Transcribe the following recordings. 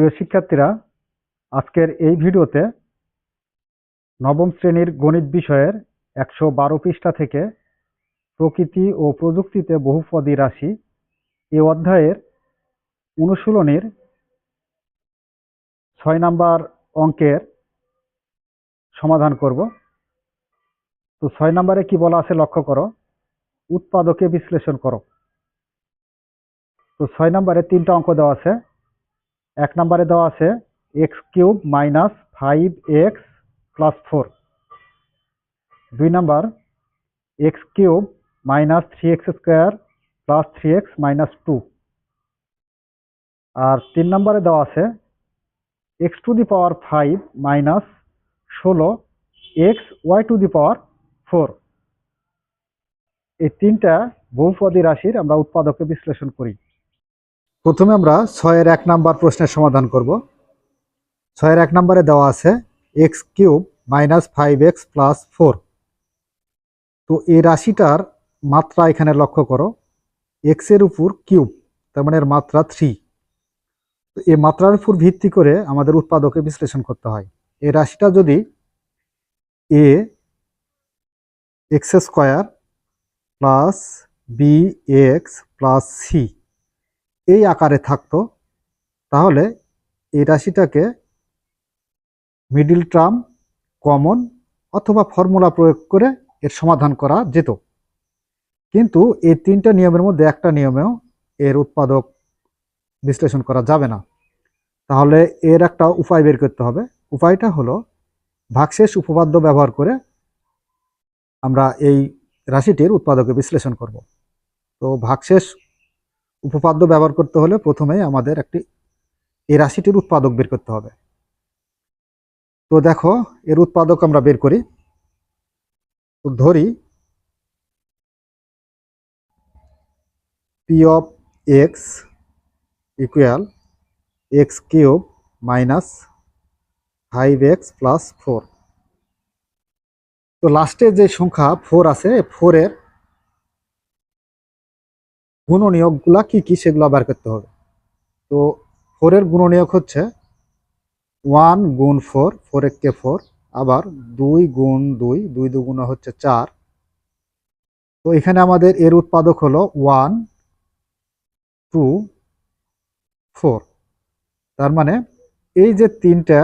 প্রিয় শিক্ষার্থীরা, আজকের এই ভিডিওতে নবম শ্রেণির গণিত বিষয়ের একশো বারো পৃষ্ঠা থেকে প্রকৃতি ও প্রযুক্তিতে বহুপদী রাশি এ অধ্যায়ের অনুশীলনীর ছয় নাম্বার অঙ্কের সমাধান করব। তো ছয় নম্বরে কি বলা আছে লক্ষ্য করো, উৎপাদকে বিশ্লেষণ করো। তো ছয় নম্বরে তিনটা অঙ্ক দেওয়া আছে। এক নম্বরে দেওয়া আছে x cube minus five x plus four. দুই number x cube minus three x square plus three x minus two. আর তিন নম্বরে দেওয়া আছে x to the power five minus ষোলো x y to the power four. এই তিনটা বহুপদী রাশির আমরা উৎপাদকে বিশ্লেষণ করি। প্রথমে আমরা ছয়ের এক নাম্বার প্রশ্নের সমাধান করব। ছয়ের এক নম্বরে দেওয়া আছে x cube minus five x plus four. তো এই রাশিটার মাত্রা এখানে লক্ষ্য করো। এক্সের উপর কিউব, তার মানে এর মাত্রা থ্রি। তো এই মাত্রার উপর ভিত্তি করে আমাদের উৎপাদকে বিশ্লেষণ করতে হয়। এই রাশিটা যদি a x square plus b x plus c এই আকারে থাকতো, তাহলে এই রাশিটাকে মিডিল টার্ম কমন অথবা ফর্মুলা প্রয়োগ করে এর সমাধান করা যেত। কিন্তু এই তিনটা নিয়মের মধ্যে একটা নিয়মেও এর উৎপাদক বিশ্লেষণ করা যাবে না। তাহলে এর একটা উপায় বের করতে হবে। উপায়টা হলো ভাগশেষ উপপাদ্য ব্যবহার করে আমরা এই রাশিটির উৎপাদকে বিশ্লেষণ করব। তো ভাগশেষ উপপাদ্য ব্যবহার করতে হলে প্রথমেই আমাদের একটি এই রাশিটির উৎপাদক বের করতে হবে। তো দেখো, এর উৎপাদক আমরা বের করি। তো ধরি p of x equal x cube minus five x plus four তো লাস্টে যে সংখ্যা ফোর আছে ফোরের গুণনীয়কগুলা কি কি সেগুলো বার করতে হবে? তো ফোরের গুণনীয়ক হচ্ছে ওয়ান গুণ ফোর ফোর কে ফোর আবার দুই গুণ দুই দুই দুগুণ হচ্ছে চার। তো এখানে আমাদের এর উৎপাদক হলো ওয়ান টু ফোর তার মানে এই যে তিনটা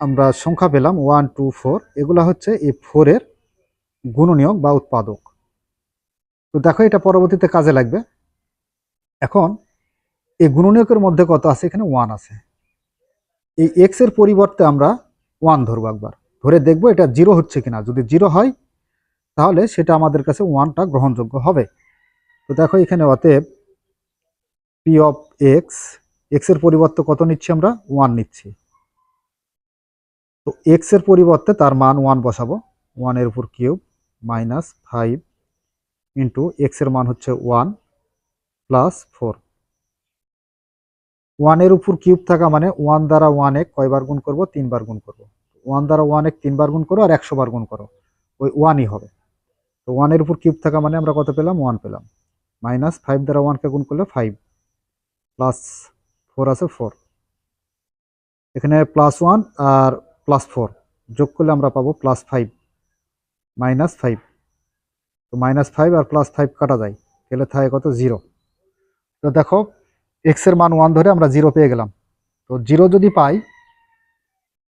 আমরা সংখ্যা পেলাম ওয়ান টু ফোর এগুলা হচ্ছে এই ফোরের গুণনীয়ক বা উৎপাদক। তো দেখো এটা পরবর্তীতে কাজে লাগবে। এখন এই গুণনীয়কের মধ্যে কত আছে? এখানে ওয়ান আছে। এই এক্সের পরিবর্তে আমরা ওয়ান ধরবো একবার। ধরে দেখব এটা জিরো হচ্ছে কিনা। যদি জিরো হয়, তাহলে সেটা আমাদের কাছে ওয়ানটা গ্রহণযোগ্য হবে। তো দেখো এখানে অতএব পি অফ এক্স এক্সের পরিবর্তে কত নিচ্ছি আমরা? ওয়ান নিচ্ছি। তো এক্সের পরিবর্তে তার মান ওয়ান বসাবো। ওয়ানের উপর কিউব মাইনাস ফাইভ ইন্টু এক্সের মান হচ্ছে ওয়ান প্লাস ফোর ওয়ানের উপর কিউব থাকা মানে ওয়ান দ্বারা ওয়ান কয়বার গুণ করব? তিনবার গুণ করব। ওয়ান দ্বারা ওয়ান এক তিনবার গুণ করো আর একশো বার গুণ করো। ওই ওয়ানই হবে। তো ওয়ানের উপর কিউব থাকা মানে আমরা কত পেলাম? ওয়ান পেলাম। মাইনাস ফাইভ দ্বারা ওয়ানকে গুণ করলে ফাইভ প্লাস ফোর আছে ফোর এখানে প্লাস ওয়ান আর প্লাস ফোর যোগ করলে আমরা পাবো প্লাস ফাইভ মাইনাস ফাইভ তো মাইনাস ফাইভ আর প্লাস ফাইভ কাটা যায়। তাহলে থাকে কত? জিরো তো দেখো এক্সের মান ওয়ান ধরে আমরা জিরো পেয়ে গেলাম। তো জিরো যদি পাই,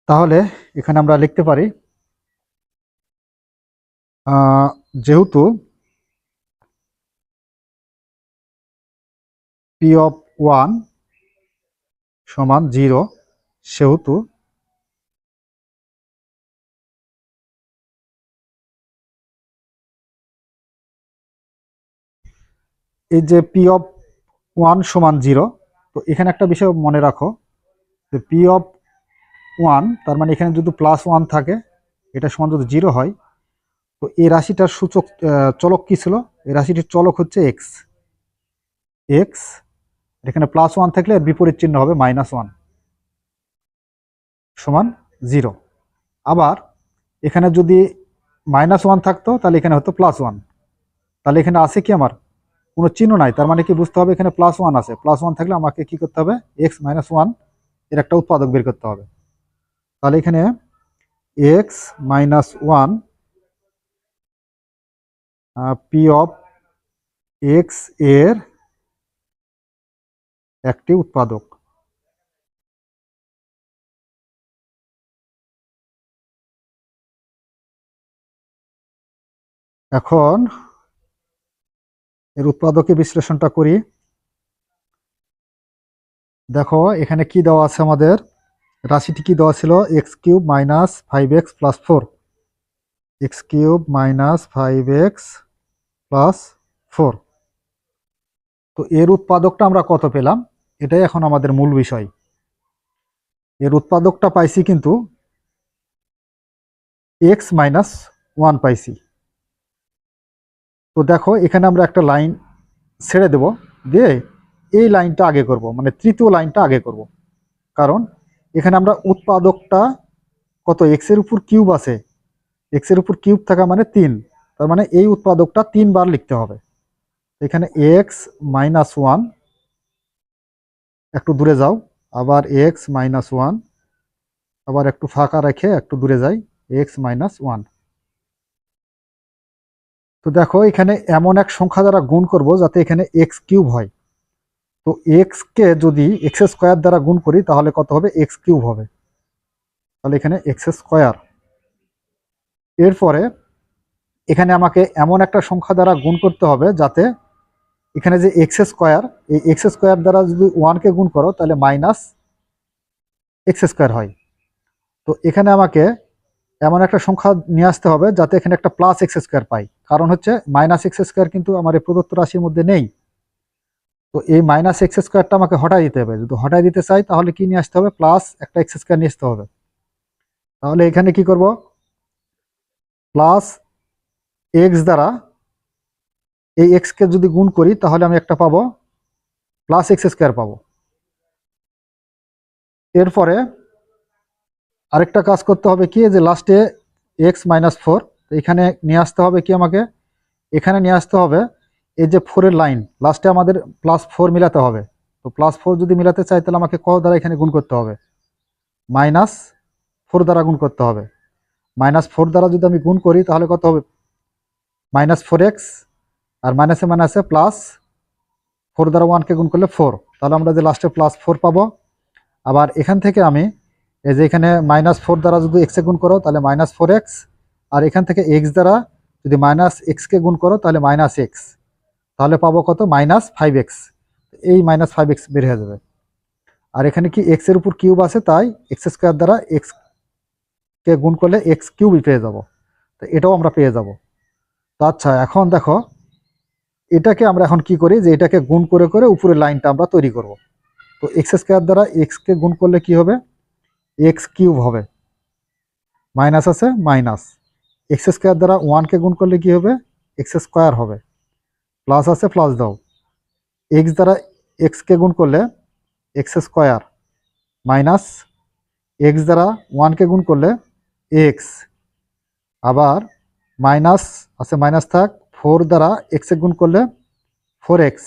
তাহলে এখানে আমরা লিখতে পারি যেহেতু পি অফ ওয়ান সমান জিরো সেহেতু এই যে পি অফ ওয়ান সমান জিরো তো এখানে একটা বিষয় মনে রাখো, যে পি অফ ওয়ান তার মানে এখানে যদি প্লাস ওয়ান থাকে, এটা সমান যদি জিরো হয়, তো এই রাশিটার সূচক চলক কি ছিল? এই রাশিটির চলক হচ্ছে এক্স এক্স এখানে প্লাস ওয়ান থাকলে বিপরীত চিহ্ন হবে মাইনাস ওয়ান সমান জিরো আবার এখানে যদি মাইনাস ওয়ান থাকতো, তাহলে এখানে হতো প্লাস ওয়ান তাহলে এখানে আছে কি আমার? কোনো চিহ্ন নাই। তার মানে কি বুঝতে হবে এখানে প্লাস ওয়ান আছে। প্লাস ওয়ান থাকলে আমাকে কি করতে হবে? এক্স মাইনাস ওয়ানের একটা উৎপাদক বের করতে হবে। তাহলে এখানে x minus one p of এক্সের একটি উৎপাদক। এখন এর উৎপাদকে বিশ্লেষণটা করি। দেখো, এখানে কি দেওয়া আছে আমাদের? রাশিটি কি দেওয়া ছিল? X cube minus five x plus four x cube minus five x plus four তো এর উৎপাদকটা আমরা কত পেলাম? এটাই এখন আমাদের মূল বিষয়। এর উৎপাদকটা পাইছি কিন্তু এক্স মাইনাস ওয়ান পাইছি। তো দেখো, এখানে আমরা একটা লাইন ছেড়ে দেব, দিয়ে এই লাইনটা আগে করব মানে তৃতীয় লাইনটা আগে করব। কারণ এখানে আমরা উৎপাদকটা কত? এক্সের উপর কিউব আছে। এক্সের উপর কিউব থাকা মানে তিন। তার মানে এই উৎপাদকটা তিনবার লিখতে হবে। এখানে এক্স মাইনাস ওয়ান একটু দূরে যাও, আবার এক্স মাইনাস ওয়ান আবার একটু ফাঁকা রেখে একটু দূরে যাই এক্স মাইনাস ওয়ান তো দেখো, এখানে এমন এক সংখ্যা দ্বারা গুণ করব যাতে এখানে এক্স কিউব হয়। তো এক্স কে যদি এক্স স্কোয়ার দ্বারা গুণ করি, তাহলে কত হবে? এক্স কিউব হবে। তাহলে এখানে এক্স স্কোয়ার। এরপরে এখানে আমাকে এমন একটা সংখ্যা দ্বারা গুণ করতে হবে যাতে এখানে যে এক্স স্কোয়ার, এই এক্স স্কোয়ার দ্বারা যদি ওয়ানকে গুণ করো, তাহলে মাইনাস এক্স স্কোয়ার হয়। তো এখানে আমাকে এমন একটা সংখ্যা নিয়ে আসতে হবে যাতে এখানে একটা প্লাস এক্স স্কোয়ার পাই। কারণ হচ্ছে মাইনাস এক্স স্কোয়ার কিন্তু আমার এই প্রদত্ত রাশির মধ্যে নেই। তো এই মাইনাস এক্স স্কোয়ারটা আমাকে হটাই দিতে হবে। যদি হটাই দিতে চাই, তাহলে কি নিয়ে আসতে হবে? প্লাস একটা এক্স স্কোয়ার নিয়ে আসতে হবে। তাহলে এখানে কি করব? প্লাস এক্স দ্বারা এই এক্সকে যদি গুণ করি, তাহলে আমি একটা পাবো। প্লাস এক্স স্কোয়ার পাবো। এরপরে আরেকটা কাজ করতে হবে কি, যে লাস্টে এক্স মাইনাস ফোর এখানে নিয়ে আসতে হবে কি আমাকে? এখানে নিয়ে আসতে হবে এই যে ফোরের লাইন লাস্টে আমাদের প্লাস ফোর মিলাতে হবে। তো প্লাস ফোর যদি মিলাতে চাই, তাহলে আমাকে ক দ্বারা এখানে গুণ করতে হবে? মাইনাস ফোর দ্বারা গুণ করতে হবে। মাইনাস ফোর দ্বারা যদি আমি গুণ করি, তাহলে কত হবে? মাইনাস ফোর এক্স আর মাইনাসে মাইনাসে প্লাস ফোর দ্বারা ওয়ানকে গুণ করলে ফোর তাহলে আমরা যে লাস্টে প্লাস ফোর পাবো, আবার এখান থেকে আমি এই যে এখানে মাইনাস ফোর দ্বারা যদি এক্সে গুণ করো, তাহলে মাইনাস ফোর এক্স আর এখান থেকে এক্স দ্বারা যদি মাইনাস এক্সকে গুণ করো, তাহলে মাইনাস এক্স তাহলে পাবো কত? মাইনাস ফাইভ এক্স এই মাইনাস ফাইভ এক্স বের হয়ে যাবে। আর এখানে কি এক্সের উপর কিউব আছে? তাই এক্স স্কোয়ার দ্বারা এক্স কে গুণ করলে এক্স কিউবই পেয়ে যাব। তো এটাও আমরা পেয়ে যাব। তো আচ্ছা এখন দেখো, এটাকে আমরা এখন কি করি? যে এটাকে গুণ করে করে উপরের লাইনটা আমরা তৈরি করব। তো এক্স স্কোয়ার দ্বারা এক্সকে গুণ করলে কি হবে? এক্স কিউব হবে। মাইনাস আছে, মাইনাস। এক্স স্কোয়ার দ্বারা ওয়ানকে গুণ করলে কি হবে? এক্স স্কোয়ার হবে। প্লাস আছে প্লাস দাও। এক্স দ্বারা এক্সকে গুণ করলে এক্স স্কোয়ার মাইনাস এক্স দ্বারা ওয়ানকে গুণ করলে এক্স আবার মাইনাস আছে, মাইনাস থাক ফোর দ্বারা এক্সে গুণ করলে ফোর এক্স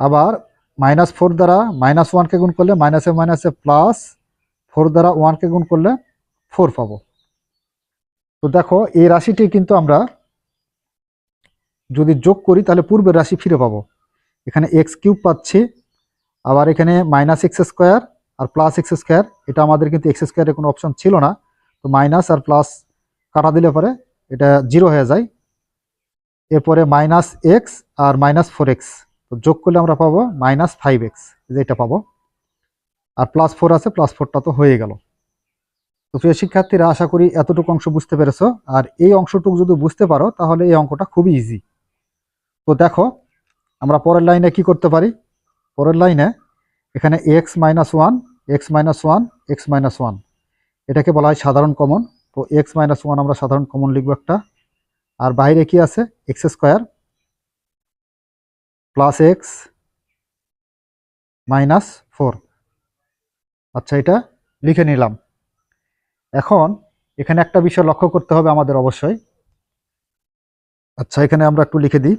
আবার মাইনাস ফোর দ্বারা মাইনাস ওয়ানকে গুণ করলে মাইনাসে মাইনাসে প্লাস ফোর দ্বারা ওয়ানকে গুণ করলে ফোর পাবো। তো দেখো, এই রাশিটি কিন্তু আমরা যদি যোগ করি, তাহলে পূর্বের রাশি ফিরে পাবো। এখানে এক্স কিউব পাচ্ছি, আবার এখানে মাইনাস এক্স স্কোয়ার আর প্লাস এক্স স্কোয়ার এটা আমাদের কিন্তু এক্স স্কোয়ারের কোনো অপশন ছিল না। তো মাইনাস আর প্লাস কাটা দিলে পরে এটা জিরো হয়ে যায়। এরপরে মাইনাস এক্স আর মাইনাস ফোর এক্স তো যোগ করলে আমরা পাবো মাইনাস ফাইভ এক্স যেটা পাবো। আর প্লাস ফোর আছে প্লাস ফোরটা তো হয়ে গেল। তো প্রিয় শিক্ষার্থীরা, আশা করি এতটুকু অংশ বুঝতে পেরেছ। আর এই অংশটুকু যদি বুঝতে পারো, তাহলে এই অঙ্কটা খুবই ইজি তো দেখো, আমরা পরের লাইনে কি করতে পারি? পরের লাইনে এখানে x minus one x minus one x minus one এটাকে বলা হয় সাধারণ কমন তো এক্স মাইনাস ওয়ান আমরা সাধারণ কমন লিখব একটা। আর বাইরে কি আছে? X square plus x minus four আচ্ছা এটা লিখে নিলাম। এখন এখানে একটা বিষয় লক্ষ্য করতে হবে আমাদের অবশ্যই। আচ্ছা এখানে আমরা একটু লিখে দিই।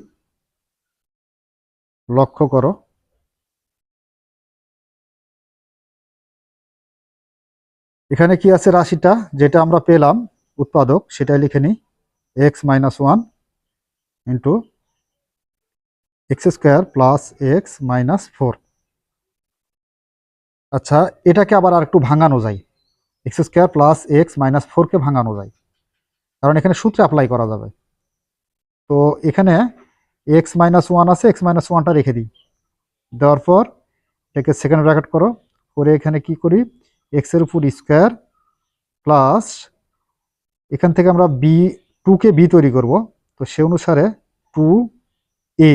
লক্ষ্য করো। এখানে কি আছে রাশিটা? যেটা আমরা পেলাম, উৎপাদক, সেটাই লিখে নিই। X minus one into x square plus x minus four. আচ্ছা এটাকে আবার আর একটু ভাঙানো যায়। X square plus x minus ফোরকে ভাঙানো যায়। কারণ এখানে সূত্রে অ্যাপ্লাই করা যাবে। তো এখানে এক্স মাইনাস ওয়ান আছে, এক্স মাইনাস ওয়ানটা রেখে দিই। দেওয়ার পর এটাকে সেকেন্ড ব্র্যাকেট করো। করে এখানে কি করি? এক্সের উপর স্কোয়ার প্লাস এখান থেকে আমরা বি টুকে বি তৈরি করব। তো সে অনুসারে টু এ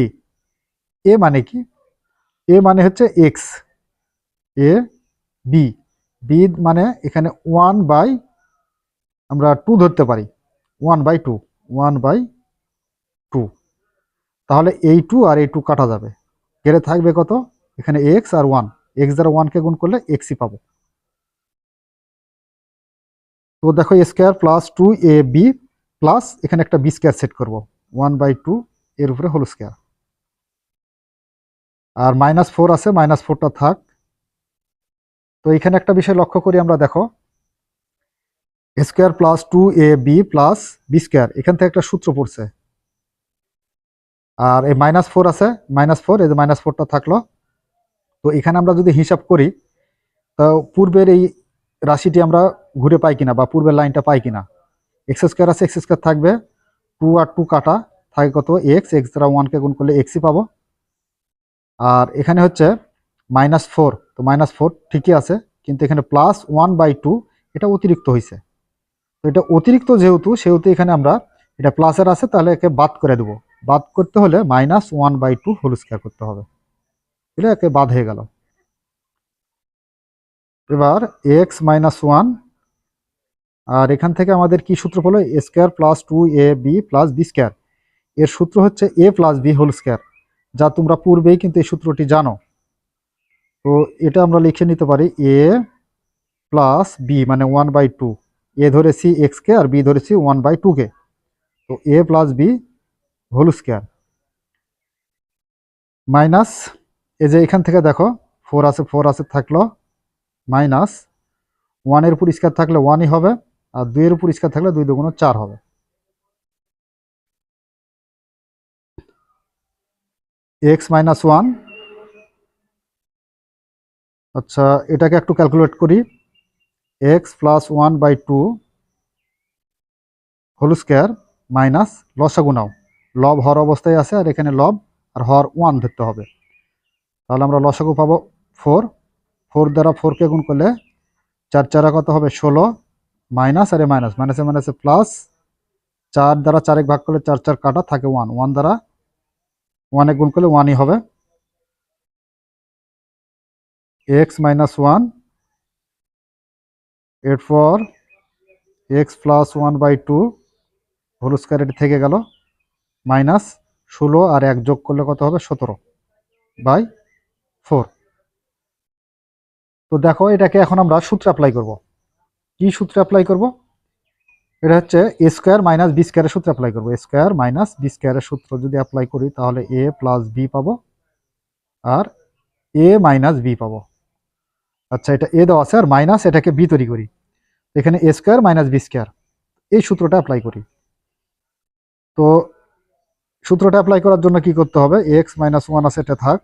এ মানে কি? এ মানে হচ্ছে এক্স এ বি বি মানে এখানে ওয়ান বাই আমরা টু ধরতে পারি। One by two one by two তাহলে এই টু আর এই টু কাটা যাবে। গেলে থাকবে কত? এখানে এক্স আর ওয়ান এক্স দ্বারা ওয়ানকে গুণ করলে এক্সই পাবো। তো দেখো square plus two a b plus এখানে একটা বি স্কোয়ার সেট করব। ওয়ান বাই টু এর উপরে হোল স্কোয়ার আর মাইনাস ফোর আছে মাইনাস ফোরটা থাক। তো এখানে একটা বিষয় লক্ষ্য করি আমরা, দেখো। Square plus two a b plus b square এখান থেকে একটা সূত্র পড়ছে। আর এই মাইনাস ফোর আছে মাইনাস ফোর এই যে মাইনাস ফোরটা থাকল। তো এখানে আমরা যদি হিসাব করি, তো পূর্বের এই রাশিটি আমরা ঘুরে পাই কিনা, বা পূর্বের লাইনটা পাই কিনা। এক্স স্কোয়ার আছে এক্স স্কোয়ার থাকবে। টু আর টু কাটা, থাকে কত? এক্স এক্স দ্বারা ওয়ানকে গুণ করলে এক্সই পাবো। আর এখানে হচ্ছে মাইনাস ফোর তো মাইনাস ফোর ঠিকই আছে, কিন্তু এখানে প্লাস ওয়ান বাই টু এটা অতিরিক্ত হয়েছে তো এটা অতিরিক্ত যেহেতু, সেহেতু এখানে আমরা এটা প্লাসের আছে, তাহলে একে বাদ করে দেবো। বাদ করতে হলে minus one by two whole square করতে হবে। এটা একে বাদ হয়ে গেল। এবার এক্স মাইনাস ওয়ান আর এখান থেকে আমাদের কি সূত্র হলো a square plus two a b plus b square এর সূত্র হচ্ছে a plus b whole square যা তোমরা পূর্বেই কিন্তু এই সূত্রটি জানো। তো এটা আমরা লিখে নিতে পারি এ প্লাস বি মানে ওয়ান বাই টু এ ধরেছি এক্সকে আর বি ধরেছি ওয়ান বাই টুকে তো a plus b whole square minus এই যে এখান থেকে দেখো ফোর আছে ফোর আছে থাকল। মাইনাস ওয়ানের উপর স্কোয়ার থাকলে ওয়ানই হবে, আর দুইয়ের উপর স্কোয়ার থাকলে দুই দুগুণ চার হবে। এক্স মাইনাস ওয়ান আচ্ছা এটাকে একটু ক্যালকুলেট করি। X plus one by two whole square minus লসাগুনাও লব হর অবস্থায় আছে আর এখানে লব আর হর ওয়ান ধরতে হবে। তাহলে আমরা লসাগু পাবো ফোর ফোর দ্বারা ফোরকে গুণ করলে চার চারা কত হবে? ষোলো। মাইনাস আর এ মাইনাস মাইনাসে মাইনাসে প্লাস চার দ্বারা চারেক ভাগ করলে চার চার কাটা থাকে ওয়ান ওয়ান দ্বারা ওয়ানে গুণ করলে ওয়ানই হবে। এক্স মাইনাস ওয়ান এরপর x plus one by two whole square থেকে গেল, মাইনাস ষোলো আর এক যোগ করলে কত হবে? সতেরো বাই ফোর। তো দেখো এটাকে এখন আমরা সূত্র অ্যাপ্লাই করব। কি সূত্র অ্যাপ্লাই করব? এটা হচ্ছে এ স্কোয়ার মাইনাস বি স্কোয়ারের সূত্র অ্যাপ্লাই করব। স্কোয়ার মাইনাস বি স্কোয়ারের সূত্র যদি অ্যাপ্লাই করি, তাহলে এ প্লাস বি পাবো আর এ মাইনাস বি পাবো। আচ্ছা এটা এ দেওয়া আছে আর মাইনাস এটাকে বি তৈরি করি। এখানে a square minus b square এই সূত্রটা অ্যাপ্লাই করি। তো সূত্রটা অ্যাপ্লাই করার জন্য কি করতে হবে? এক্স মাইনাস ওয়ান আছে, এটা থাক।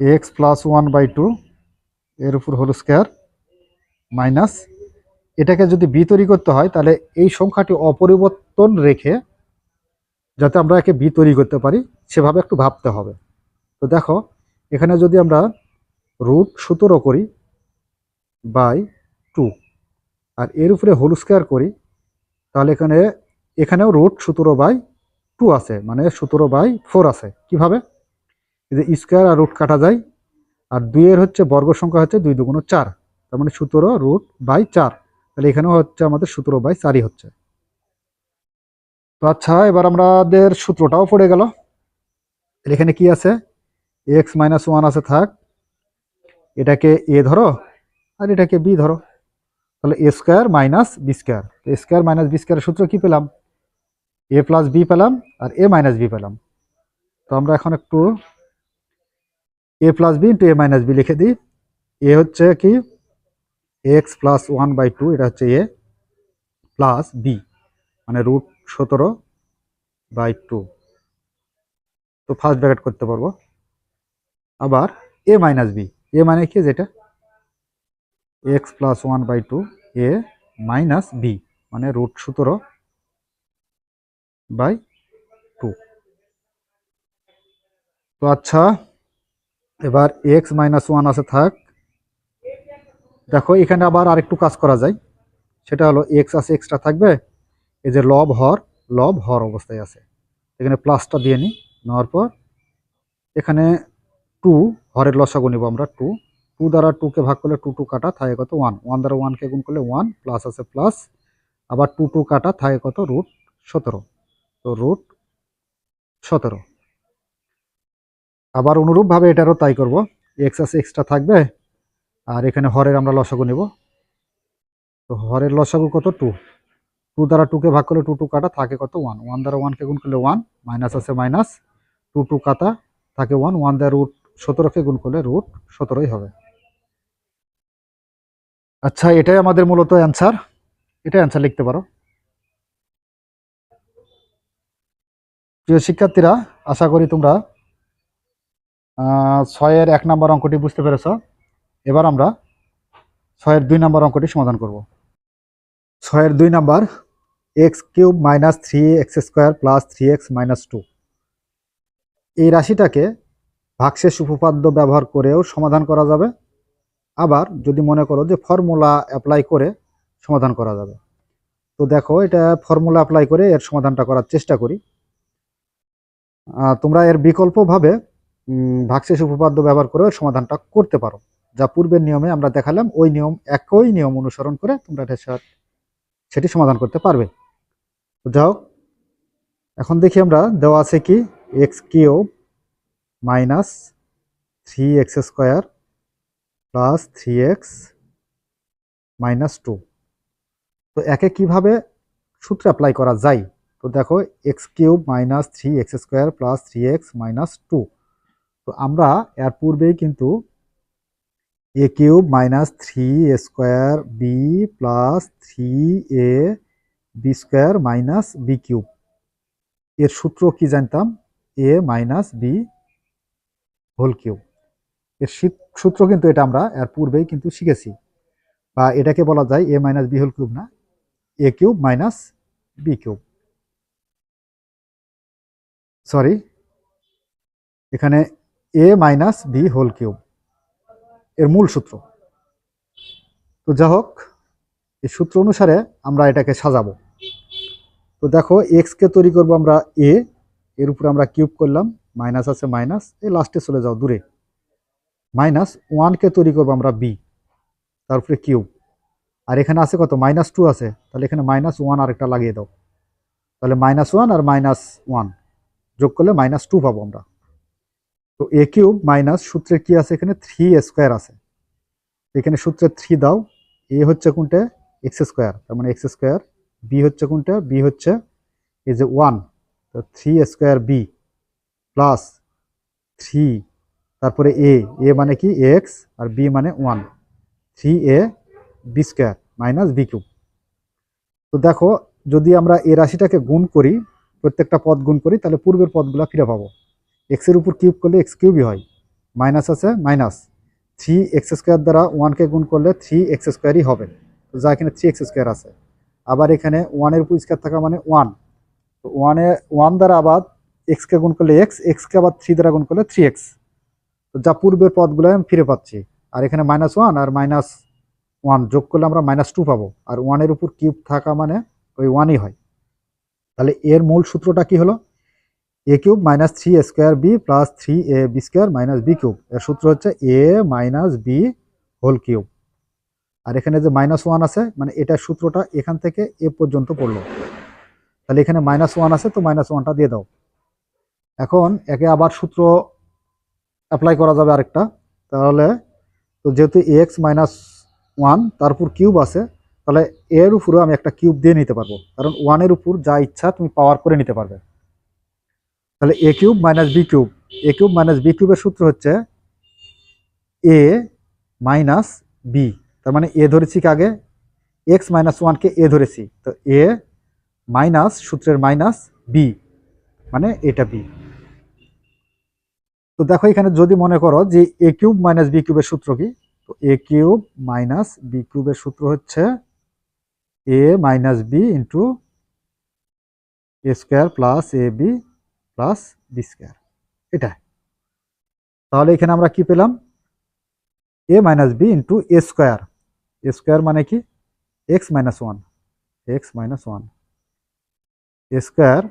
X plus one by two এর উপর হোল স্কোয়ার মাইনাস এটাকে যদি বি তৈরি করতে হয়, তাহলে এই সংখ্যাটি অপরিবর্তন রেখে যাতে আমরা একে বি তৈরি করতে পারি, সেভাবে একটু ভাবতে হবে। তো দেখো, এখানে যদি আমরা রুট সতেরো করি বাই টু, আর এর উপরে হোল স্কোয়ার করি, তাহলে এখানে, এখানেও রুট সতেরো বাই টু আছে মানে সতেরো বাই ফোর আছে। কীভাবে? এই যে স্কোয়ার আর রুট কাটা যায়, আর দুইয়ের হচ্ছে বর্গ সংখ্যা হচ্ছে দুই দুগুণ চার, তার মানে সতেরো রুট বাই চার। তাহলে এখানেও হচ্ছে আমাদের সতেরো বাই চারই হচ্ছে। তো আচ্ছা এবার আমাদের সূত্রটাও পড়ে গেল। এখানে কি আছে? এক্স মাইনাস ওয়ান আছে, থাক। এটাকে এ ধরো, আর এটাকে বি ধরো। তাহলে a square minus b square a square minus b স্কোয়ারের সূত্র কি পেলাম? এ প্লাস বি পেলাম, আর এ মাইনাস বি পেলাম। তো আমরা এখন একটু a plus b into a minus b লিখে দিই। এ হচ্ছে কি? X plus one by two এটা হচ্ছে এ প্লাস বি মানে রুট সতেরো বাই টু তো ফার্স্ট ব্র্যাকেট করতে পারব। আবার এ মাইনাস বি এ মানে কি যেটা? X plus one by two a minus b মানে রুট সতেরো বাই টু তো আচ্ছা এবার এক্স মাইনাস ওয়ান আছে থাক। দেখো, এখানে আবার আরেকটু কাজ করা যায়। সেটা হলো এক্স আছে এক্সট্রা থাকবে। এই যে লব হর লব হর অবস্থায় আছে। এখানে প্লাসটা দিয়ে নিই, নেওয়ার পর এখানে টু হরের লসাগু নিব আমরা টু টু দ্বারা টুকে ভাগ করলে টু টু কাটা, থাকে কত ওয়ান ওয়ান দ্বারা ওয়ানকে গুণ করলে ওয়ান প্লাস আছে প্লাস আবার টু টু কাটা, থাকে কত রুট সতেরো। তো রুট সতেরো। আবার অনুরূপভাবে এটারও তাই করব। এক্স আছে এক্সট্রা থাকবে। আর এখানে হরের আমরা লসাগু নিব। তো হরের লসাগু কত? টু। টু দ্বারা টুকে ভাগ করলে টু টু কাটা থাকে কত? ওয়ান ওয়ান দ্বারা ওয়ানকে গুণ করলে ওয়ান মাইনাস আছে মাইনাস টু টু কাটা থাকে ওয়ান ওয়ান দ্বারা রুট সতেরোকে গুণ করলে রুট সতেরোই হবে। আচ্ছা এটাই আমাদের মূলত অ্যান্সার এটাই অ্যান্সার লিখতে পারো। প্রিয় শিক্ষার্থীরা, আশা করি তোমরা ছয়ের এক নম্বর অঙ্কটি বুঝতে পেরেছ। এবার আমরা ছয়ের দুই নম্বর অঙ্কটি সমাধান করব। ছয়ের দুই number x cube minus three x square plus three x minus two. এই রাশিটাকে ভাগশেষ উপপাদ্য ব্যবহার করেও সমাধান করা যাবে। আবার যদি মনে করো যে ফর্মুলা অ্যাপ্লাই করে সমাধান করা যাবে। তো দেখো এটা ফর্মুলা অ্যাপ্লাই করে এর সমাধানটা করার চেষ্টা করি। তোমরা এর বিকল্পভাবে ভাগশেষ উপপাদ্য ব্যবহার করে সমাধানটা করতে পারো। যা পূর্বের নিয়মে আমরা দেখালাম, ওই নিয়ম একই নিয়ম অনুসরণ করে তোমরা সেটি সমাধান করতে পারবে। তো যাও এখন দেখি আমরা দেওয়া আছে কি? X cube minus three x square plus three x minus two. তো একে কীভাবে সূত্র অ্যাপ্লাই করা যায়? তো দেখো, x cube minus three x square plus three x minus two. তো আমরা এর পূর্বেই কিন্তু a cube minus three a square b plus three a b square minus b cube এর সূত্র কি জানতাম? A minus b whole cube এর সূত্র কিন্তু এটা আমরা এর পূর্বেই কিন্তু শিখেছি। বা এটাকে বলা যায় a minus b whole cube না? A cube minus b cube sorry এখানে a minus b whole cube এর মূল সূত্র। তো যা হোক, এই সূত্র অনুসারে আমরা এটাকে সাজাবো। তো দেখো এক্স কে তৈরি করব আমরা এ এর উপরে আমরা কিউব করলাম, মাইনাস আছে মাইনাস, এই লাস্টে চলে যাও দূরে। মাইনাস ওয়ানকে তৈরি করব আমরা বি তারপরে কিউব। আর এখানে আছে কত? মাইনাস টু আছে, তাহলে এখানে মাইনাস ওয়ান আরেকটা লাগিয়ে দাও। তাহলে মাইনাস ওয়ান আর মাইনাস ওয়ান যোগ করলে মাইনাস টু পাবো আমরা। তো এ কিউব মাইনাস সূত্রে কি আছে এখানে? থ্রি স্কোয়ার আছে। এখানে সূত্রে থ্রি দাও এ হচ্ছে কোনটা? এক্স স্কোয়ার তার মানে এক্স স্কোয়ার বি হচ্ছে কোনটা? বি হচ্ছে এই যে ওয়ান তো three square b plus three তারপরে এ এ মানে কি? এক্স আর বি মানে one three a b square minus b cube. তো দেখো, যদি আমরা এ রাশিটাকে গুণ করি, প্রত্যেকটা পদ গুণ করি, তাহলে পূর্বের পদগুলো ফিরে পাবো। এক্সের উপর কিউব করলে এক্স কিউবই হয়। মাইনাস আছে, মাইনাস। থ্রি এক্স স্কোয়ার দ্বারা ওয়ানকে গুণ করলে থ্রি এক্স স্কোয়ারই হবে। যা এখানে থ্রি এক্স স্কোয়ার আছে। আবার এখানে ওয়ানের উপর স্কোয়ার থাকা মানে ওয়ান তো ওয়ানে ওয়ান দ্বারা আবার এক্সকে গুণ করলে এক্স এক্সকে আবার থ্রি দ্বারা গুণ করলে থ্রি এক্স তো যা পূর্বের পদগুলো আমি ফিরে পাচ্ছি। আর এখানে মাইনাস ওয়ান আর মাইনাস ওয়ান যোগ করলে আমরা মাইনাস টু পাবো। আর ওয়ানের উপর কিউব থাকা মানে ওই ওয়ানই হয়। তাহলে এর মূল সূত্রটা কি হলো? A cube minus three square b plus three a b square minus b cube এর সূত্র হচ্ছে a minus b whole cube আর এখানে যে মাইনাস ওয়ান আছে মানে এটার সূত্রটা এখান থেকে এ পর্যন্ত পড়ল। তাহলে এখানে মাইনাস ওয়ান আছে, তো মাইনাস ওয়ানটা দিয়ে দাও। এখন একে আবার সূত্র অ্যাপ্লাই করা যাবে আরেকটা। তাহলে তো যেহেতু এক্স মাইনাস ওয়ান তারপর কিউব আছে, তাহলে এর উপরেও আমি একটা কিউব দিয়ে নিতে পারব। কারণ ওয়ানের উপর যা ইচ্ছা তুমি পাওয়ার করে নিতে পারবে। তাহলে a cube minus b cube. A cube minus b কিউবের সূত্র হচ্ছে এ মাইনাস বি তার মানে এ ধরেছি কাগে এক্স মাইনাস ওয়ানকে এ ধরেছি। তো এ মাইনাস সূত্রের মাইনাস বি মানে এটা বি তো দেখো এখানে যদি মনে করো যে এ কিউব মাইনাস বি কিউবের সূত্র কি? তো এ কিউব মাইনাস বি কিউবের সূত্র হচ্ছে a minus b into a square plus a b plus b square এটা তাহলে এখানে আমরা কি পেলাম? A minus b into a square a square মানে কি? X minus one x minus one a square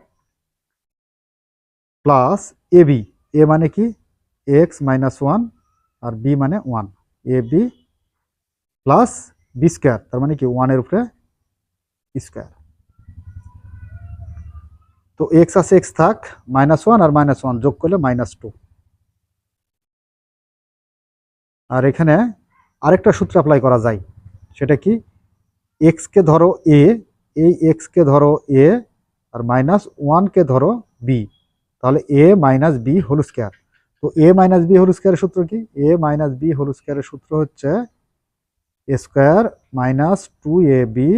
plus a b a মানে কি? এক্স মাইনাস ওয়ান আর বি মানে one a b plus b square তার মানে কি? ওয়ানের উপরে স্কোয়ার তো এক্স আছে এক্স থাক মাইনাস ওয়ান আর মাইনাস ওয়ান যোগ করলে মাইনাস টু আর এখানে আরেকটা সূত্র অ্যাপ্লাই করা যায়, সেটা কি? এক্সকে ধরো এ এই এক্সকে ধরো এ আর মাইনাস ওয়ানকে ধরো বি তাহলে a minus b whole square তো এ মাইনাস বি হোল স্কোয়ারের সূত্র কি? এ মাইনাস বি হোল স্কোয়ারের সূত্র হচ্ছে a square minus two a b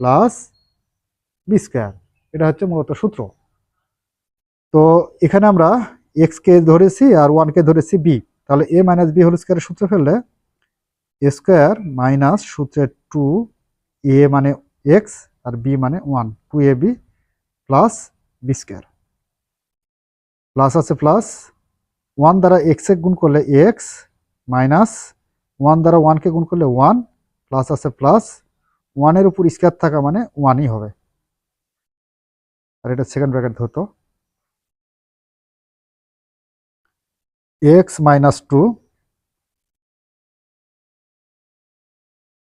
plus b square এটা হচ্ছে মূলত সূত্র। তো এখানে আমরা এক্স কে ধরেছি আর ওয়ান কে ধরেছি বি তাহলে এ মাইনাস বি হোল স্কোয়ারের সূত্র ফেললে এ স্কোয়ার মাইনাস সূত্রের টু এ মানে এক্স আর বি মানে one two a b plus b square plus আছে প্লাস ওয়ান দ্বারা এক্স এ গুণ করলে এক্স মাইনাস ওয়ান দ্বারা ওয়ানকে গুণ করলে ওয়ান প্লাস আছে প্লাস ওয়ানের উপর স্কোয়ার থাকা মানে ওয়ানই হবে। আর এটা সেকেন্ড ব্র্যাকেট ধরতো। এক্স মাইনাস টু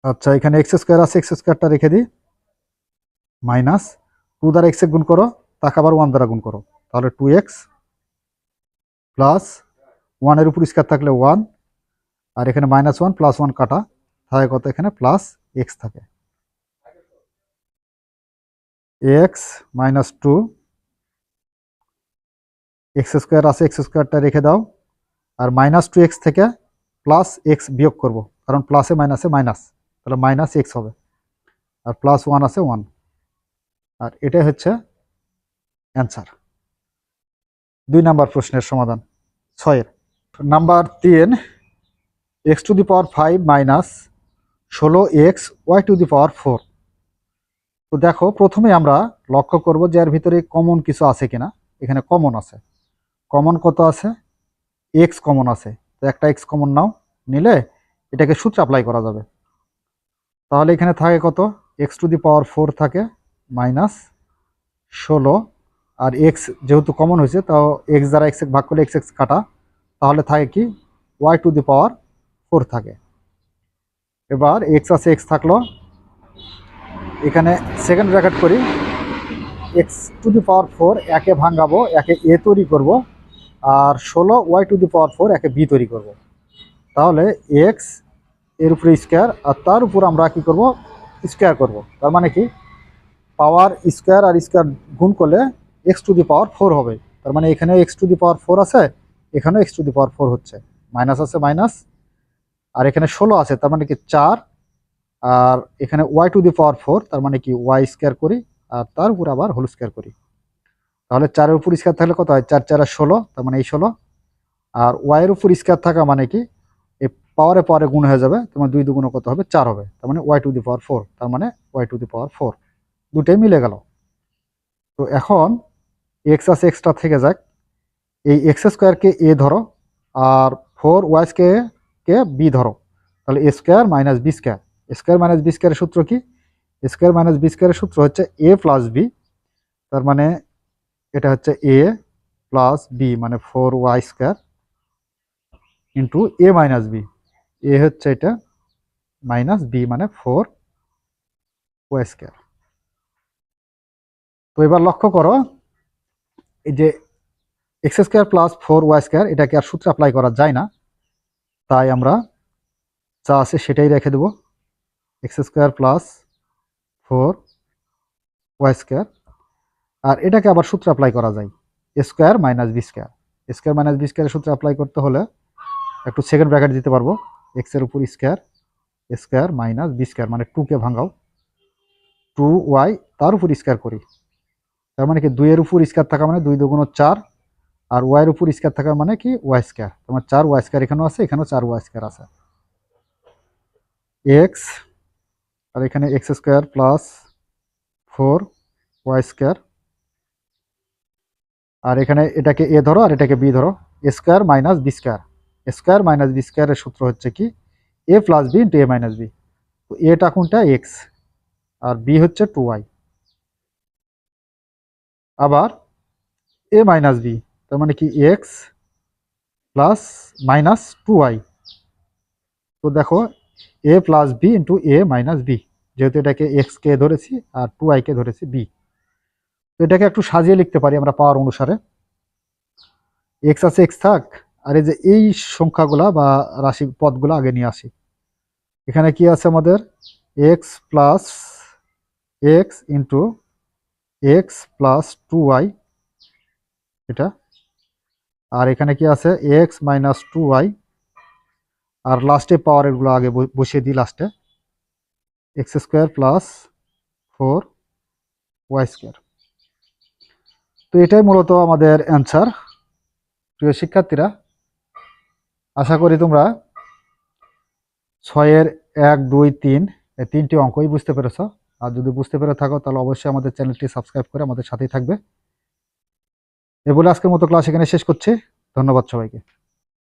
আচ্ছা এখানে এক্স স্কোয়ার আছে এক্স স্কোয়ারটা রেখে দিই। মাইনাস টু দ্বারা এক্সে গুণ করো, তাকে আবার ওয়ান দ্বারা গুণ করো। তাহলে টু এক্স প্লাস ওয়ানের উপর স্কোয়ার থাকলে ওয়ান আর এখানে মাইনাস ওয়ান প্লাস ওয়ান কাটা। থাকে কত এখানে? প্লাস এক্স থাকে। X minus two. X square আছে, এক্স স্কোয়ারটা রেখে দাও। আর মাইনাস টু এক্স থেকে প্লাস এক্স বিয়োগ করব, কারণ প্লাসে মাইনাসে মাইনাস, তাহলে মাইনাস এক্স হবে। আর প্লাস ওয়ান আছে ওয়ান। আর এটাই হচ্ছে অ্যান্সার। দুই নাম্বার প্রশ্নের সমাধান, ছয়ের। নাম্বার তিন, x to the power five minus ষোলো x, y to the power four. তো দেখো, প্রথমে আমরা লক্ষ্য করব যে এর ভিতরে কমন কিছু আছে কিনা। এখানে কমন আছে। কমন কত আছে? এক্স কমন আছে। তো একটা এক্স কমন নাও, নিলে এটাকে সূত্র অ্যাপ্লাই করা যাবে। তাহলে এখানে থাকে কত? X to the power four থাকে মাইনাস ষোলো। আর এক্স যেহেতু কমন হয়েছে, তাও এক্স দ্বারা এক্স ভাগ করলে এক্স এক্স কাটা। তাহলে থাকে কি? Y to the power four থাকে। এবার এক্স আছে এক্স থাকল এখানে সেকেন্ড ব্র্যাকেট করি। X to the power four একে ভাঙাবো, একে এ তৈরি করব, আর ষোলো y to the power four একে বি তৈরি করব। তাহলে এক্সের উপরে স্কোয়ার আর তার উপর আমরা কি করব? স্কোয়ার করব। তার মানে কি? পাওয়ার স্কোয়ার আর স্কোয়ার গুণ করলে x to the power four হবে। তার মানে এখানে x to the power four আছে, এখানেও x to the power four হচ্ছে। মাইনাস আছে মাইনাস আর এখানে ষোলো আছে, তার মানে কি? চার আর এখানে y to the power four তার মানে কি ওয়াই স্কোয়ার করি, আর তার উপর আবার হোল স্কোয়ার করি। তাহলে চারের উপর স্কোয়ার থাকলে কত হয়? চার চার ষোলো, তার মানে এই ষোলো। আর ওয়াইয়ের উপর স্কোয়ার থাকা মানে কি? এই পাওয়ারে পাওয়ারে গুণ হয়ে যাবে তোমার দুই দুগুণ কত হবে? চার হবে, তার মানে y to the power four তার মানে y to the power four দুটাই মিলে গেল। তো এখন এক্স আছে এক্সট্রা থেকে যাক। এই এক্স স্কোয়ারকে এ ধরো, আর ফোর ওয়াইসকে কে বি ধরো। তাহলে a square minus b square square minus b স্কোয়ারের সূত্র কি? স্কোয়ার মাইনাস বি স্কোয়ারের সূত্র হচ্ছে এ প্লাস বি, তার মানে এটা হচ্ছে এ প্লাস বি মানে four y square into a minus b. A হচ্ছে এটা মাইনাস বি মানে ফোর ওয়াই স্কোয়ার। তো এবার লক্ষ্য করো, এই যে x square plus four y square, এটাকে আর সূত্রে অ্যাপ্লাই করা যায় না। তাই আমরা যা আছে সেটাই রেখে দেব। X square plus four y square. আর এটাকে আবার সূত্র অ্যাপ্লাই করা যায়। Square minus b square. Square minus b স্কোয়ারের সূত্রে অ্যাপ্লাই করতে হলে একটু সেকেন্ড ব্র্যাকেট দিতে পারব। এক্সের উপর square square minus b square মানে টুকে ভাঙাও। টু ওয়াই তার উপর স্কোয়ার করি। তার মানে কি দুইয়ের উপর স্কোয়ার থাকা মানে দুই দুগুণ চার, আর ওয়াইয়ের উপর স্কোয়ার থাকা মানে কি ওয়াই স্কোয়ার। তোমার চার ওয়াই স্কোয়ার এখানেও আছে, এখানেও চার ওয়াই স্কোয়ার আছে। এক্স আর এখানে x square plus four y square আর এখানে এটাকে এ ধরো আর এটাকে বি ধরো। Square minus b square square minus b স্কোয়ারের সূত্র হচ্ছে কি? A plus b into a minus b তো এটা কোনটা? এক্স আর বি হচ্ছে টু ওয়াই আবার এ মাইনাস বি তার মানে কি? X plus minus two y তো দেখো a plus b into a minus b যেহেতু এটাকে এক্স কে ধরেছি আর টু আই কে ধরেছি বি তো এটাকে একটু সাজিয়ে লিখতে পারি আমরা পাওয়ার অনুসারে। এক্স আছে এক্স থাক, আর এই যে এই সংখ্যাগুলা বা রাশি পদগুলো আগে নিয়ে আসি। এখানে কি আছে আমাদের? X plus x into x plus two y এটা। আর এখানে কি আছে? এক্স মাইনাস টু ওয়াই আর লাস্টে পাওয়ারেরগুলো আগে বসিয়ে দিই লাস্টে x square plus four y square তো এটাই মূলত আমাদের অ্যান্সার প্রিয় শিক্ষার্থীরা, আশা করি তোমরা ছয়ের এক, দুই, তিন, এই তিনটি অঙ্কই বুঝতে পেরেছ। আর যদি বুঝতে পেরে থাকো, তাহলে অবশ্যই আমাদের চ্যানেলটি সাবস্ক্রাইব করে আমাদের সাথেই থাকবে। এ বলে আজকের মতো ক্লাস এখানে শেষ করছি। ধন্যবাদ সবাইকে।